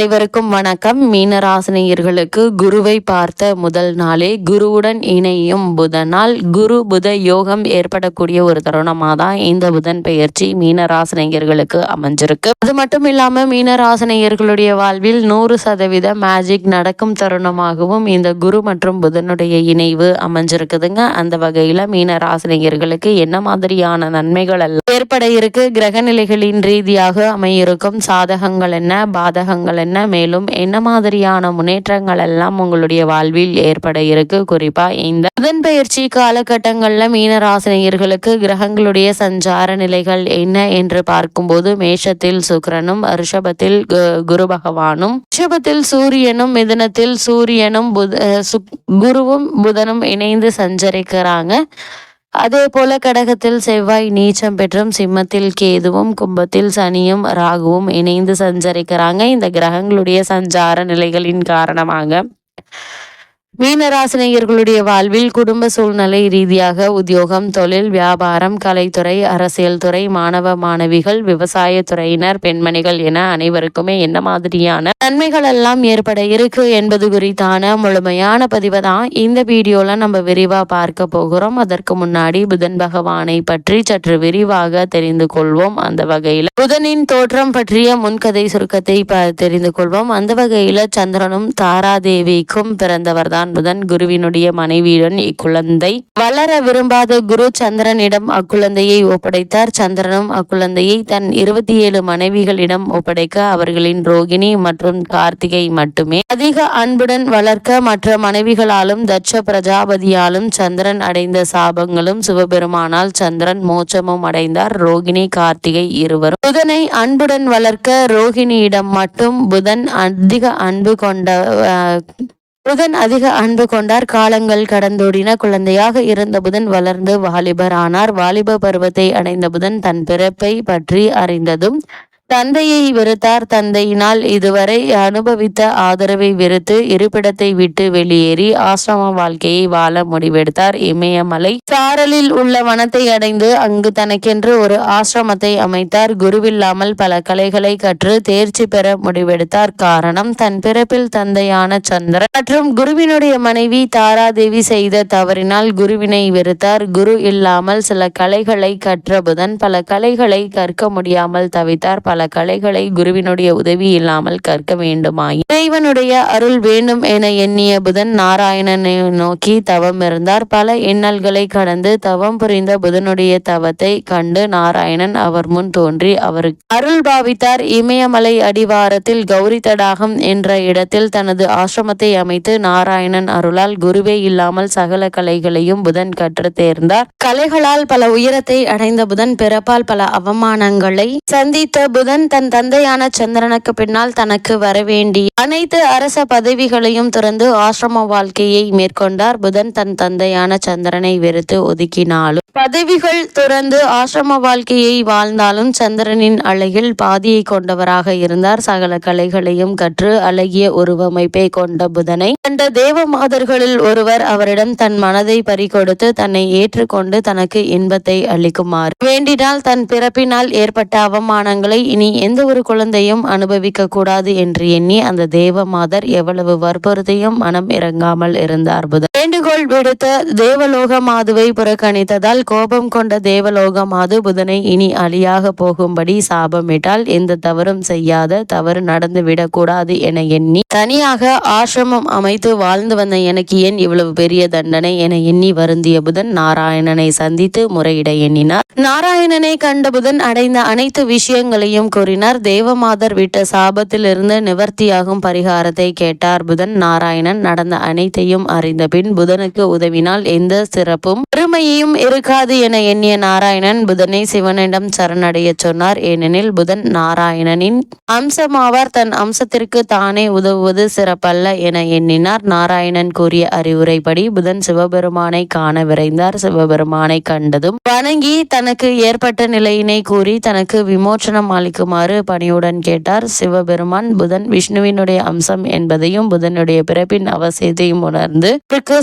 அனைவருக்கும் வணக்கம். மீனராசினியர்களுக்கு குருவை பார்த்த முதல் நாளே குருவுடன் இணையும் புதனால். குரு புத யோகம் ஏற்படக்கூடிய ஒரு தருணமாக தான் இந்த புதன் பெயர்ச்சி மீனராசினியர்களுக்கு அமைஞ்சிருக்கு. அது மட்டும் இல்லாமல் மீனராசினியர்களுடைய வாழ்வில் நூறு சதவீத மேஜிக் நடக்கும் தருணமாகவும் இந்த குரு மற்றும் புதனுடைய இணைவு அமைஞ்சிருக்குதுங்க. அந்த வகையில் மீனராசினியர்களுக்கு என்ன மாதிரியான நன்மைகள் எல்லாம் ஏற்பட இருக்கு? கிரக நிலைகளின் ரீதியாக அமையிருக்கும் சாதகங்கள் என்ன? பாதகங்கள் என்ன? மேலும் என்ன மாதிரியான முன்னேற்றங்கள் எல்லாம் உங்களுடைய வாழ்வில் ஏற்பட இருக்கு? குறிப்பா இந்த புதன் பயிற்சி காலகட்டங்கள்ல மீனராசினியர்களுக்கு கிரகங்களுடைய சஞ்சார நிலைகள் என்ன என்று பார்க்கும்போது மேஷத்தில் சுக்கரனும் ரிஷபத்தில் கு- குரு பகவானும் ரிஷபத்தில் சூரியனும் மிதனத்தில் சூரியனும் புத சுக்- குருவும் புதனும் இணைந்து சஞ்சரிக்கிறாங்க. அதே போல கடகத்தில் செவ்வாய் நீச்சம் பெற்றும் சிம்மத்தில் கேதுவும் கும்பத்தில் சனியும் ராகுவும் இணைந்து சஞ்சரிக்கிறாங்க. இந்த கிரகங்களுடைய சஞ்சார நிலைகளின் காரணமாக மீனராசினியர்களுடைய வாழ்வில் குடும்ப சூழ்நிலை ரீதியாக உத்தியோகம் தொழில் வியாபாரம் கலைத்துறை அரசியல் துறை மாணவ மாணவிகள் விவசாய துறையினர் பெண்மணிகள் என அனைவருக்குமே என்ன மாதிரியான நன்மைகள் எல்லாம் ஏற்பட இருக்கு என்பது குறித்தான முழுமையான பதிவை தான் இந்த வீடியோல நம்ம விரிவா பார்க்க போகிறோம். அதற்கு முன்னாடி புதன் பகவானை பற்றி சற்று விரிவாக தெரிந்து கொள்வோம். அந்த வகையில புதனின் தோற்றம் பற்றிய முன்கதை சுருக்கத்தை ப- தெரிந்து கொள்வோம். அந்த வகையில சந்திரனும் தாராதேவிக்கும் பிறந்தவர் தான் புதன் குருவினுடைய மனைவியுடன் இக்குழந்தை. வளர விரும்பாத குரு சந்திரனிடம் அக்குழந்தையை ஒப்படைத்தார். சந்திரனும் அக்குழந்தையை தன் இருபத்தி ஏழு மனைவிகளிடம் ஒப்படைக்க அவர்களின் ரோகிணி மற்றும் கார்த்திகை மட்டுமே. அதிக அன்புடன் வளர்க்க மற்ற மனைவிகளாலும் தட்ச பிரஜாபதியாலும் சந்திரன் அடைந்த சாபங்களும் சிவபெருமானால் சந்திரன் மோட்சமும் அடைந்தார். ரோகிணி கார்த்திகை இருவரும். புதனை அன்புடன் வளர்க்க ரோகிணியிடம் மட்டும் புதன் அதிக அன்பு கொண்ட புதன் அதிக அன்பு கொண்டார். காலங்கள் கடந்தோடின குழந்தையாக இருந்த புதன் வளர்ந்து வாலிபர் ஆனார் வாலிப பருவத்தை அடைந்த புதன் தன் பிறப்பை பற்றி அறிந்ததும் தந்தையை வெறுத்தார் தந்தையினால் இதுவரை அனுபவித்த ஆதரவை வெறுத்து இருப்பிடத்தை விட்டு வெளியேறி ஆசிரம வாழ்க்கையை வாழ முடிவெடுத்தார். இமயமலை சாரலில் உள்ள வனத்தை அடைந்து அங்கு தனக்கென்று ஒரு ஆசிரமத்தை அமைத்தார். குருவில்லாமல் பல கலைகளை கற்று தேர்ச்சி பெற முடிவெடுத்தார். காரணம் தன் பிறப்பில் தந்தையான சந்திரன் மற்றும் குருவினுடைய மனைவி தாராதேவி செய்த தவறினால் குருவினை வெறுத்தார். குரு இல்லாமல் சில கலைகளை கற்ற புதன் பல கலைகளை கற்க முடியாமல் தவித்தார். பல கலைகளை குருவினுடைய உதவி இல்லாமல் கற்க வேண்டுமாய் இறைவனுடைய அருள் வேண்டும் என எண்ணிய புதன் நாராயணனை நோக்கி தவம் இருந்தார். பல இன்னல்களை கடந்து தவம் புரிந்த புதனுடைய தவத்தை கண்டு நாராயணன் அவர் முன் தோன்றி அவருக்கு அருள் பாவித்தார். இமயமலை அடிவாரத்தில் கௌரி தடாகம் என்ற இடத்தில் தனது ஆசிரமத்தை அமைத்து நாராயணன் அருளால் குருவே இல்லாமல் சகல கலைகளையும் புதன் கற்று தேர்ந்தார். கலைகளால் பல உயரத்தை அடைந்த புதன் பிறப்பால் பல அவமானங்களை சந்தித்த புதன் தன் தந்தையான சந்திரனுக்கு பின்னால் தனக்கு வரவேண்டிய அனைத்து அரச பதவிகளையும் துறந்து ஆசிரம வாழ்க்கையை மேற்கொண்டார். புதன் தன் தந்தையான சந்திரனை வெறுத்து ஒதுக்கினாலும் பதவிகள் துறந்து ஆசிரம வாழ்க்கையை வாழ்ந்தாலும் சந்திரனின் அழகில் பாதியை கொண்டவராக இருந்தார். சகல கலைகளையும் கற்று அழகிய உருவமைப்பை கொண்ட புதனை கண்ட தேவ மாதர்களில் ஒருவர் அவரிடம் தன் மனதை பறிகொடுத்து தன்னை ஏற்றுக்கொண்டு தனக்கு இன்பத்தை அளிக்குமாறு வேண்டினால் தன் பிறப்பினால் ஏற்பட்ட அவமானங்களை இனி எந்த ஒரு குழந்தையும் அனுபவிக்க கூடாது என்று எண்ணி அந்த தேவ மாதர் எவ்வளவு வற்புறுத்தியும் மனம் இறங்காமல் இருந்தார் புதன் வேண்டுகோள் விடுத்த தேவலோக மாதுவை புறக்கணித்ததால் கோபம் கொண்ட தேவலோக மாது புதனை இனி அழியாக போகும்படி சாபமிட்டால் எந்த தவறும் செய்யாத தவறு நடந்து விடக்கூடாது என எண்ணி தனியாக ஆசிரமம் அமைத்து வாழ்ந்து வந்த எனக்கு ஏன் இவ்வளவு பெரிய தண்டனை என எண்ணி வருந்திய புதன் நாராயணனை சந்தித்து முறையிட எண்ணினார். நாராயணனை கண்ட புதன் அடைந்த அனைத்து விஷயங்களையும் கூறினார். தேவமாதர் விட்ட சாபத்திலிருந்து நிவர்த்தியாகும் பரிகாரத்தை கேட்டார். புதன் நாராயணன் நடந்த அனைத்தையும் அறிந்த பின் புதனுக்கு உதவினால் எந்த சிறப்பும் பெருமையும் இருக்காது என எண்ணிய நாராயணன் புதனை சிவனிடம் சரணடைய சொன்னார். ஏனெனில் புதன் நாராயணனின் அம்சமாவார். தன் அம்சத்திற்கு தானே உதவுவது சிறப்பல்ல என எண்ணினார். நாராயணன் கூறிய அறிவுரைப்படி புதன் சிவபெருமானை காண விரைந்தார். சிவபெருமானை கண்டதும் வணங்கி தனக்கு ஏற்பட்ட நிலையினை கூறி தனக்கு விமோச்சனம் அளிக்குமாறு பணியுடன் கேட்டார். சிவபெருமான் புதன் விஷ்ணுவினுடைய அம்சம் என்பதையும் புதனுடைய பிறப்பின் அவசியத்தையும் உணர்ந்து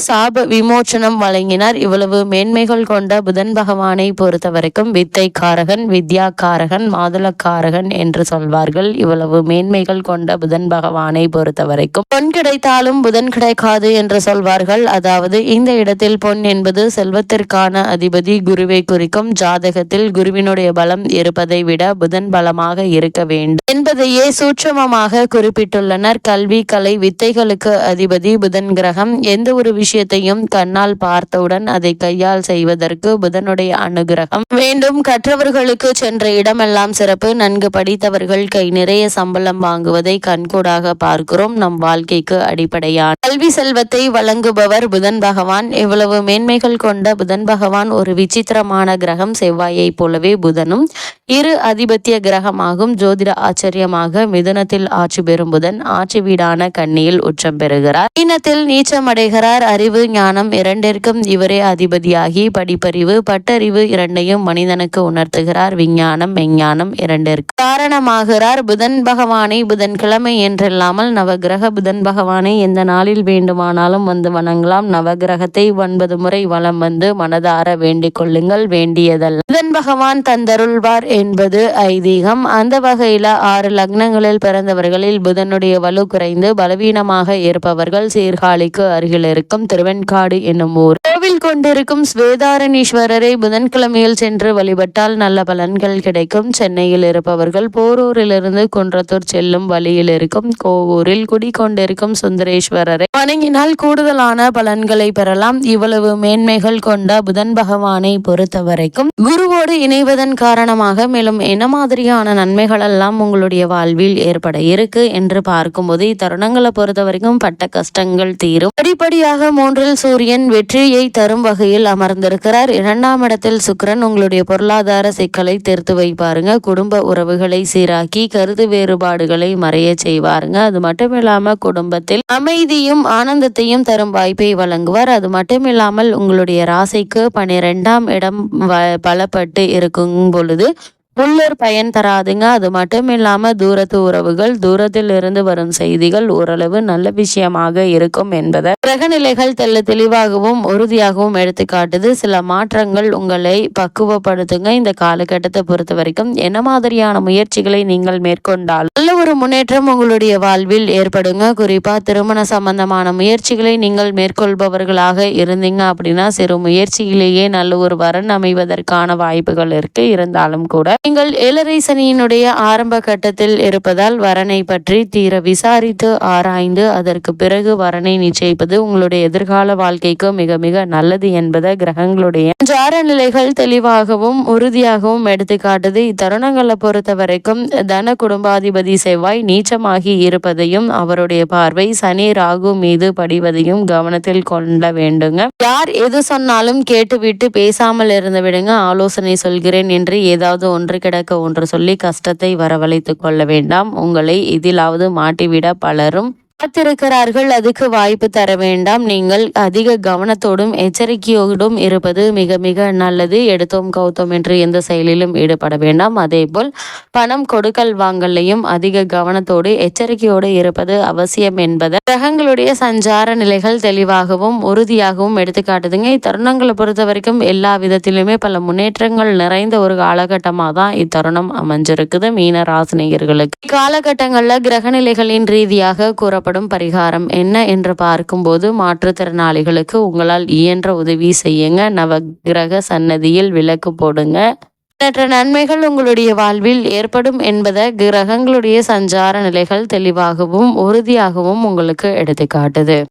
சாப விமோச்சனம் வழங்கினார். இவ்வளவு மேன்மைகள் கொண்ட புதன் பகவானை பொறுத்தவரைக்கும் வித்தைக்காரகன் வித்யாக்காரகன் மாதுளக்காரகன் என்று சொல்வார்கள். இவ்வளவு மேன்மைகள் கொண்ட புதன் பகவானை பொறுத்தவரைக்கும் பொன் கிடைத்தாலும் புதன் கிடைக்காது என்று சொல்வார்கள். அதாவது இந்த இடத்தில் பொன் என்பது செல்வத்திற்கான அதிபதி குருவை குறிக்கும். ஜாதகத்தில் குருவினுடைய பலம் இருப்பதை விட புதன் பலமாக இருக்க வேண்டும். என்பதையே சூட்சமமாக குறிப்பிட்டுள்ளனர். கல்வி கலை வித்தைகளுக்கு அதிபதி புதன் கிரகம் எந்த ஒரு விஷயத்தையும் கண்ணால் பார்த்தவுடன் அதை கையால் செய்வதற்கு புதனுடைய அனுகிரகம். வேண்டும் கற்றவர்களுக்கு சென்ற இடமெல்லாம் சிறப்பு. நன்கு படித்தவர்கள் கை நிறைய சம்பளம் வாங்குவதை கண்கூடாக பார்க்கிறோம். நம் வாழ்க்கைக்கு அடிப்படையான கல்வி செல்வத்தை வழங்குபவர் புதன் பகவான். இவ்வளவு மேன்மைகள் கொண்ட புதன் பகவான் ஒரு விசித்திரமான கிரகம். செவ்வாயை போலவே புதனும் இரு அதிபத்திய கிரகமாகும் ஜோதிட ஆச்சரியமாக மிதுனத்தில் ஆட்சி பெறும் புதன் ஆட்சி வீடான கன்னியில் உச்சம் பெறுகிறார். மீனத்தில் நீச்சமடைகிறார் அறிவு ஞானம் இரண்டிற்கும் இவரே அதிபதியாகி படிப்பறிவு பட்டறிவு இரண்டையும் மனிதனுக்கு உணர்த்துகிறார். விஞ்ஞானம் மெஞ்ஞானம் இரண்டிற்கு காரணமாகிறார். புதன் பகவானை புதன்கிழமை என்றில்லாமல் நவகிரக புதன் பகவானை எந்த நாளில் வேண்டுமானாலும் வந்து வணங்கலாம். நவகிரகத்தை ஒன்பது முறை வலம் வந்து மனதார வேண்டிக் கொள்ளுங்கள். வேண்டியதல்ல புதன் பகவான் தந்தருள்வார். என்பது ஐதீகம். அந்த வகையில் ஆறு லக்னங்களில் பிறந்தவர்களில் புதனுடைய வலு குறைந்து பலவீனமாக இருப்பவர்கள் சீர்காழிக்கு அருகில் இருக்கும் திருவெண்காடு என்னும் ஊர். கோவில் கொண்டிருக்கும் ஸ்வேதாரணீஸ்வரரை புதன்கிழமையில் சென்று வழிபட்டால் நல்ல பலன்கள் கிடைக்கும். சென்னையில் இருப்பவர்கள் போரூரிலிருந்து குன்றத்தூர் செல்லும் வழியில் இருக்கும். கோவூரில் குடிக்கொண்டிருக்கும் சுந்தரேஸ்வரரை வணங்கினால் கூடுதலான பலன்களை பெறலாம். இவ்வளவு மேன்மைகள் கொண்ட புதன் பகவானை பொறுத்தவரைக்கும் குருவோடு இணைவதன் காரணமாக மேலும் என்ன மாதிரியான நன்மைகள் எல்லாம் உங்களுடைய வாழ்வில் ஏற்பட இருக்கு என்று பார்க்கும்போது இத்தருணங்களை பொறுத்த வரைக்கும் பட்ட கஷ்டங்கள் தீரும். படிப்படியாக மூன்றில் சூரியன் வெற்றியை தரும் வகையில் அமர்ந்திருக்கிறார். இரண்டாம் இடத்தில் சுக்கரன் உங்களுடைய பொருளாதார சிக்கலை தீர்த்து வைப்பாருங்க. குடும்ப உறவுகளை சீராக்கி கருத்து வேறுபாடுகளை மறைய செய்வாருங்க. அது மட்டும் இல்லாம குடும்பத்தில் அமைதியும் ஆனந்தத்தையும் தரும் வாய்ப்பை வழங்குவார். அது மட்டும் இல்லாமல் உங்களுடைய ராசிக்கு பனிரெண்டாம் இடம் வ- பலப்பட்டு இருக்கும் பொழுது உள்ளூர் பயன் தராதுங்க. அது மட்டும் இல்லாமல் தூரத்து உறவுகள் தூரத்தில் இருந்து வரும் செய்திகள் ஓரளவு நல்ல விஷயமாக இருக்கும் என்பதை கிரகநிலைகள் தெல்ல தெளிவாகவும் உறுதியாகவும் எடுத்துக்காட்டுது. சில மாற்றங்கள் உங்களை பக்குவப்படுத்துங்க. இந்த காலகட்டத்தை பொறுத்த வரைக்கும் என்ன மாதிரியான முயற்சிகளை நீங்கள் மேற்கொண்டால் நல்ல ஒரு முன்னேற்றம் உங்களுடைய வாழ்வில் ஏற்படுங்க. குறிப்பாக திருமண சம்பந்தமான முயற்சிகளை நீங்கள் மேற்கொள்பவர்களாக இருந்தீங்க அப்படின்னா சிறு முயற்சியிலேயே நல்ல ஒரு வரன் அமைவதற்கான வாய்ப்புகள் இருக்கு. இருந்தாலும் கூட நீங்கள் ஏழரை சனியினுடைய ஆரம்ப கட்டத்தில் இருப்பதால் வரனை பற்றி தீர விசாரித்து ஆராய்ந்து அதற்கு பிறகு வரனை நிச்சயிப்பது உங்களுடைய எதிர்கால வாழ்க்கைக்கு மிக மிக நல்லது என்பதை கிரகங்களுடைய ஜார நிலைகள் தெளிவாகவும் உறுதியாகவும் எடுத்துக்காட்டுது. இத்தருணங்களை பொறுத்த வரைக்கும் தன குடும்பாதிபதி செவ்வாய் நீச்சமாகி இருப்பதையும் அவருடைய பார்வை சனி ராகு மீது படிவதையும் கவனத்தில் கொள்ள வேண்டுங்க. யார் எது சொன்னாலும் கேட்டுவிட்டு பேசாமல் இருந்து விடுங்க. ஆலோசனை சொல்கிறேன் என்று ஏதாவது ஒன்று கிடக்க ஒன்று சொல்லி கஷ்டத்தை வரவழைத்து கொள்ள வேண்டாம். உங்களை இதிலாவது மாட்டிவிட பலரும் காத்திருக்கிறார்கள். அதுக்கு வாய்ப்பு தர வேண்டாம். நீங்கள் அதிக கவனத்தோடும் எச்சரிக்கையோடும் இருப்பது மிக மிக நல்லது. எடுத்தோம் கௌத்தோம் என்று எந்த செயலிலும் ஈடுபட வேண்டாம். அதேபோல் பணம் கொடுக்கல் வாங்கலையும் அதிக கவனத்தோடு எச்சரிக்கையோடு இருப்பது அவசியம் என்பதை கிரகங்களுடைய சஞ்சார நிலைகள் தெளிவாகவும் உறுதியாகவும் எடுத்துக்காட்டுதுங்க. இத்தருணங்களை பொறுத்த வரைக்கும் எல்லா விதத்திலுமே பல முன்னேற்றங்கள் நிறைந்த ஒரு காலகட்டமாக தான் இத்தருணம் அமைஞ்சிருக்குது. மீன ராசினியர்களுக்கு. இக்காலகட்டங்களில் கிரகநிலைகளின் ரீதியாக கூறப்படும் பரிகாரம் என்ன என்று பார்க்கும்போது மாற்றுத்திறனாளிகளுக்கு உங்களால் இயன்ற உதவி செய்யுங்க. நவகிரக சன்னதியில் விளக்கு போடுங்க. எண்ணற்ற நன்மைகள் உங்களுடைய வாழ்வில் ஏற்படும் என்பதை கிரகங்களுடைய சஞ்சார நிலைகள் தெளிவாகவும் உறுதியாகவும் உங்களுக்கு எடுத்துக்காட்டுது.